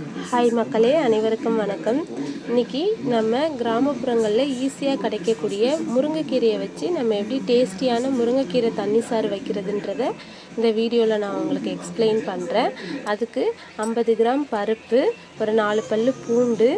Hi மக்களே அனைவருக்கும் வணக்கம். இன்றைக்கி நம்ம கிராமப்புறங்களில் ஈஸியாக கிடைக்கக்கூடிய முருங்கைக்கீரையை வச்சு நம்ம எப்படி டேஸ்டியான முருங்கைக்கீரை தண்ணி சாறு வைக்கிறதுன்றத இந்த வீடியோவில் நான் உங்களுக்கு எக்ஸ்பிளைன் பண்ணுறேன் அதுக்கு ஐம்பது கிராம் பருப்பு ஒரு நாலு பல் பூண்டு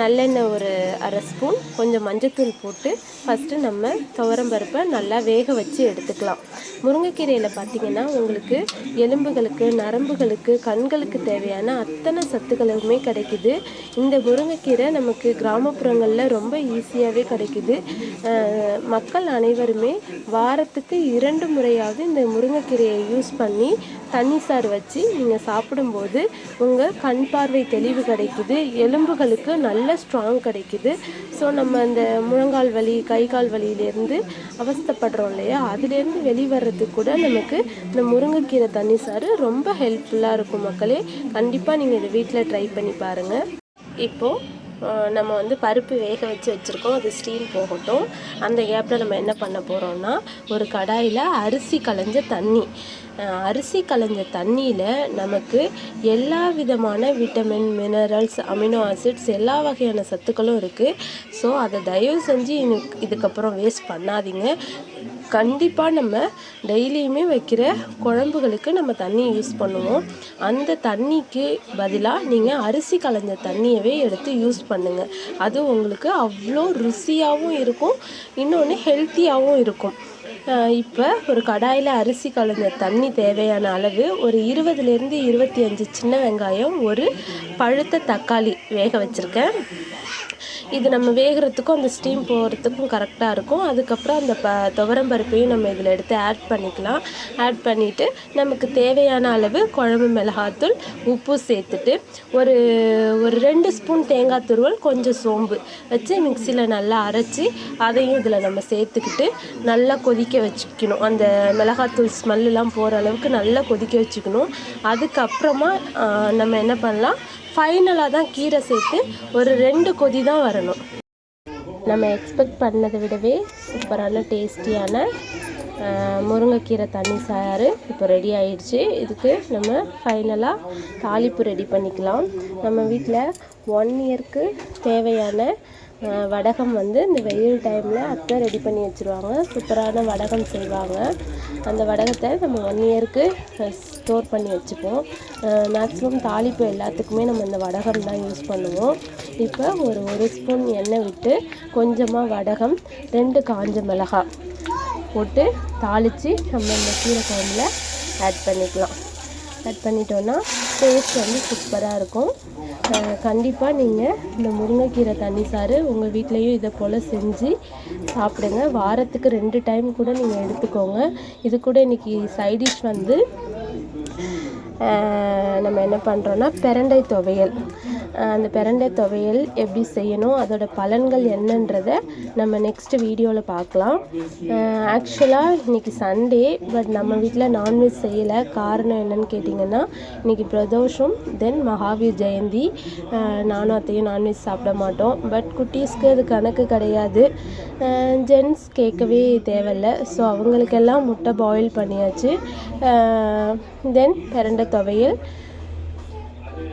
நல்லெண்ணெய் ஒரு அரை ஸ்பூன் கொஞ்சம் மஞ்சத்தூள் போட்டு ஃபஸ்ட்டு நம்ம துவரம் பருப்பை நல்லா வேக வச்சு எடுத்துக்கலாம். முருங்கைக்கீரையில் பார்த்தீங்கன்னா உங்களுக்கு எலும்புகளுக்கு நரம்புகளுக்கு கண்களுக்கு தேவையான அத்தனை சத்துக்களுமே கிடைக்குது. இந்த முருங்கைக்கீரை நமக்கு கிராமப்புறங்களில் ரொம்ப ஈஸியாகவே கிடைக்குது. மக்கள் அனைவருமே வாரத்துக்கு இரண்டு முறையாவது இந்த முருங்கைக்கீரையை யூஸ் பண்ணி தண்ணி சாறு வச்சு நீங்கள் சாப்பிடும்போது உங்கள் கண் பார்வை தெளிவு கிடைக்குது. எலும்புகளுக்கு நல்ல ஸ்ட்ராங் கிடைக்குது. ஸோ நம்ம அந்த முழங்கால் வலி கை கால் வலியிலேருந்து அவஸ்தப்படுறோம் இல்லையா? அதுலேருந்து வெளிவரத்துக்கு கூட நமக்கு இந்த முருங்கைக்கீரை தண்ணி சாறு ரொம்ப ஹெல்ப்ஃபுல்லாக இருக்கும் மக்களே. கண்டிப்பாக நீங்கள் இதை வீட்டில் ட்ரை பண்ணி பாருங்கள் இப்போது நம்ம வந்து பருப்பு வேக வச்சு வச்சுருக்கோம். அது ஸ்டீம் போகட்டும். அந்த கேப்பில் நம்ம என்ன பண்ண போகிறோம்னா ஒரு கடாயில் அரிசி களைஞ்ச தண்ணி. அரிசி களைஞ்ச தண்ணியில் நமக்கு எல்லா விதமான விட்டமின் மினரல்ஸ் அமினோ ஆசிட்ஸ் எல்லா வகையான சத்துக்களும் இருக்குது ஸோ அதை தயவு செஞ்சு இனி- இதுக்கப்புறம் வேஸ்ட் பண்ணாதீங்க. கண்டிப்பாக நம்ம டெய்லியுமே வைக்கிற குழம்புகளுக்கு நம்ம தண்ணி யூஸ் பண்ணுவோம். அந்த தண்ணிக்கு பதிலாக நீங்கள் அரிசி கலந்த தண்ணியவே எடுத்து யூஸ் பண்ணுங்கள் அது உங்களுக்கு அவ்வளோ ருசியாகவும் இருக்கும் இன்னொன்று ஹெல்த்தியாகவும் இருக்கும். இப்போ ஒரு கடாயில் அரிசி கலந்த தண்ணி தேவையான அளவு ஒரு இருபதுலேருந்து இருபத்தி அஞ்சு சின்ன வெங்காயம் ஒரு பழுத்த தக்காளி வேக வச்சுருக்கேன். இது நம்ம வேகிறதுக்கும் அந்த ஸ்டீம் போகிறதுக்கும் கரெக்டாக இருக்கும். அதுக்கப்புறம் அந்த ப துவரம் பருப்பையும் நம்ம இதில் எடுத்து ஆட் பண்ணிக்கலாம். ஆட் பண்ணிவிட்டு நமக்கு தேவையான அளவு குழம்பு மிளகாத்தூள் உப்பு சேர்த்துட்டு ஒரு ஒரு ரெண்டு ஸ்பூன் தேங்காய் துருவல் கொஞ்சம் சோம்பு வச்சு மிக்சியில் நல்லா அரைச்சி அதையும் இதில் நம்ம சேர்த்துக்கிட்டு நல்லா கொதிக்க வச்சுக்கணும். அந்த மிளகாத்தூள் ஸ்மெல்லாம் போகிற அளவுக்கு நல்லா கொதிக்க வச்சுக்கணும். அதுக்கப்புறமா நம்ம என்ன பண்ணலாம்? ஃபைனலாக தான் கீரை சேர்த்து ஒரு ரெண்டு கொதி தான் வரணும். நம்ம எக்ஸ்பெக்ட் பண்ணதை விடவே சூப்பரான டேஸ்டியான முருங்கைக்கீரை தண்ணி சாறு இப்போ ரெடி ஆயிடுச்சு. இதுக்கு நம்ம ஃபைனலாக தாளிப்பு ரெடி பண்ணிக்கலாம். நம்ம வீட்டில் ஒன் இயர்க்கு தேவையான வடகம் வந்து இந்த வெயில் டைமில் அத்தை ரெடி பண்ணி வச்சுருவாங்க. சூப்பரான வடகம் செய்வாங்க. அந்த வடகத்தை நம்ம ஒன் இயருக்கு ஸ்டோர் பண்ணி வச்சுப்போம். மேக்ஸிமம் தாளிப்பு எல்லாத்துக்குமே நம்ம இந்த வடகம் தான் யூஸ் பண்ணுவோம். இப்போ ஒரு ஒரு ஸ்பூன் எண்ணெய் விட்டு கொஞ்சமாக வடகம் ரெண்டு காஞ்ச மிளகாய் போட்டு தாளித்து நம்ம இந்த கீரை குழம்புல ஆட் பண்ணிக்கலாம். ஆட் பண்ணிட்டோன்னா டேஸ்ட் வந்து சூப்பராக இருக்கும். கண்டிப்பாக நீங்கள் இந்த முருங்கைக்கீரை தண்ணி சாறு உங்கள் வீட்லேயும் இதை போல் செஞ்சு சாப்பிடுங்க. வாரத்துக்கு ரெண்டு டைம் கூட நீங்கள் எடுத்துக்கோங்க. இது கூட இன்றைக்கி சைடிஷ் வந்து நம்ம என்ன பண்ணுறோன்னா பிரண்டை துவையல். அந்த பிரண்டை துவையல் எப்படி செய்யணும் அதோட பலன்கள் என்னன்றதை நம்ம நெக்ஸ்ட் வீடியோவில் பார்க்கலாம். ஆக்சுவலாக இன்றைக்கி சண்டே பட் நம்ம வீட்டில் நான்வெஜ் செய்யலை. காரணம் என்னன்னு கேட்டிங்கன்னா இன்னைக்கு பிரதோஷம் தென் மகாவீர் ஜெயந்தி. நானும் அத்தையும் நான்வெஜ் சாப்பிட மாட்டோம். பட் குட்டீஸ்க்கு அது கணக்கு கிடையாது. ஜென்ஸ் கேட்கவே தேவையில்ல. ஸோ அவங்களுக்கெல்லாம் முட்டை பாயில் பண்ணியாச்சு. தென் பிரண்டை துவையல்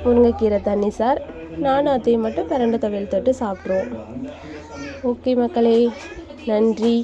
முருங்கைக்கீரை தண்ணி சார். நானும் அத்தையும் மட்டும் பிரண்டை துவையல் தொட்டு சாப்பிட்ருவோம் ஓகே மக்களே நன்றி.